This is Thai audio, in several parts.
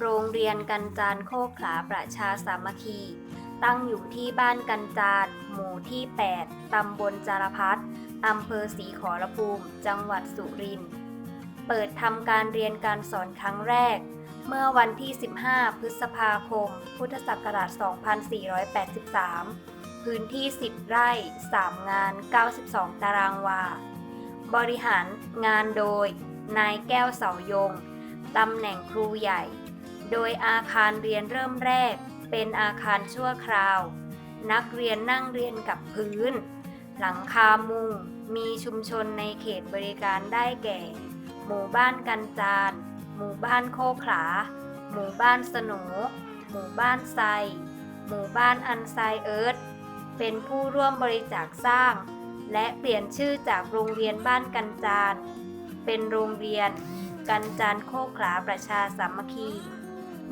โรงเรียนกันจานโคกขาประชาสามัคคี ตั้งอยู่ที่บ้านกันจานหมู่ที่ 8 ตำบลจารพัฒอำเภอศรีขอรภูมิ จังหวัดสุรินทร์ เปิดทำการเรียนการสอนครั้งแรก เมื่อวันที่ 15 พฤษภาคม พุทธศักราช 2483 พื้นที่ 10 ไร่ 3 งาน 92 ตารางวา บริหารงานโดย นายแก้วเสายง ตำแหน่งครูใหญ่ โดยอาคารเรียนเริ่มแรก เป็นอาคารชั่วคราว นักเรียนนั่งเรียนกับพื้น หลังคามุง มีชุมชนในเขตบริการได้แก่ หมู่บ้านกันจาน หมู่บ้านโคขลา หมู่บ้านสนูหมู่บ้านไซ หมู่บ้านอันไซเอิร์ธเป็นผู้ร่วมบริจาคสร้าง และเปลี่ยนชื่อจากโรงเรียนบ้านกันจาน เป็นโรงเรียน กันจานโคขลาประชาสามัคคี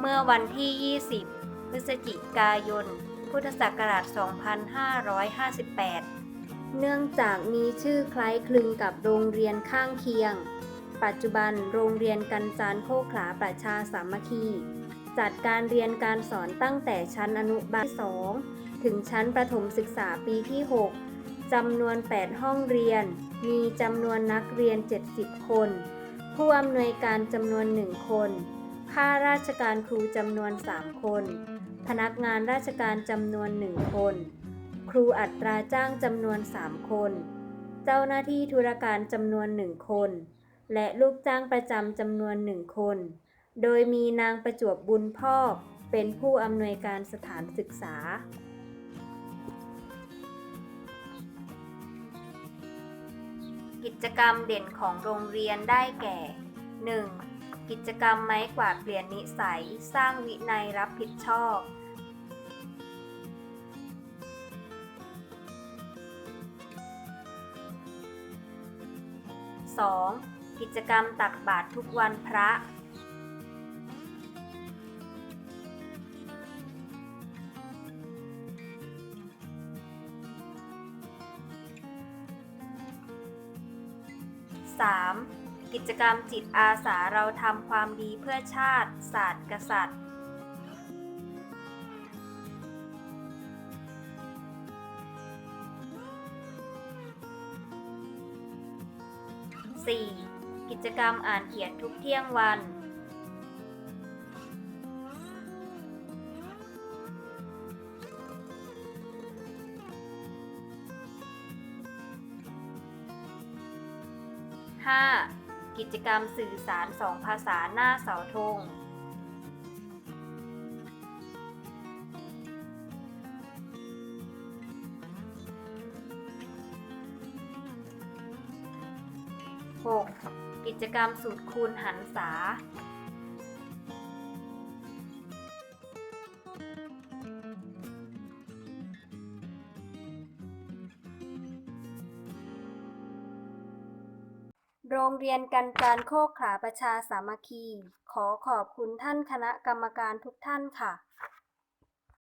เมื่อวันที่ 20 พฤศจิกายน พุทธศักราช 2558 เนื่องจากมีชื่อคล้ายคลึงกับโรงเรียนข้างเคียง ปัจจุบันโรงเรียนกันจานโคขลาประชาสามัคคี จัดการเรียนการสอนตั้งแต่ชั้นอนุบาล 2 ถึงชั้นประถมศึกษาปีที่ 6 จำนวน 8 ห้องเรียน มีจำนวนนักเรียน 70 คน ผู้อำนวยการจำนวน 1 คน ข้าราชการครูจำนวน 3 คน พนักงานราชการจำนวน 1 คน ครูอัตราจ้างจำนวน 3 คน เจ้าหน้าที่ธุรการจำนวน 1 คน และลูกจ้างประจำจำนวน 1 คน โดยมีนางประจวบบุญพอกเป็นผู้อำนวยการสถานศึกษากิจกรรมเด่นของโรงเรียนได้แก่ 1. กิจกรรมไม้กวาดเปลี่ยนนิสัย สร้างวินัยรับผิดชอบ 2. กิจกรรมตักบาตรทุกวันพระ 3. กิจกรรมจิตอาสาเราทำความดีเพื่อชาติ ศาสตร์กษัตริย์ 4. กิจกรรมอ่านเขียนทุกเที่ยงวัน 5. กิจกรรมสื่อสารสองภาษาหน้าเสาธง 6. กิจกรรมสูตรคูณหันษา โรงเรียนกันกานโคกขลาประชาสามัคคี ขอขอบคุณท่านคณะกรรมการทุกท่านค่ะ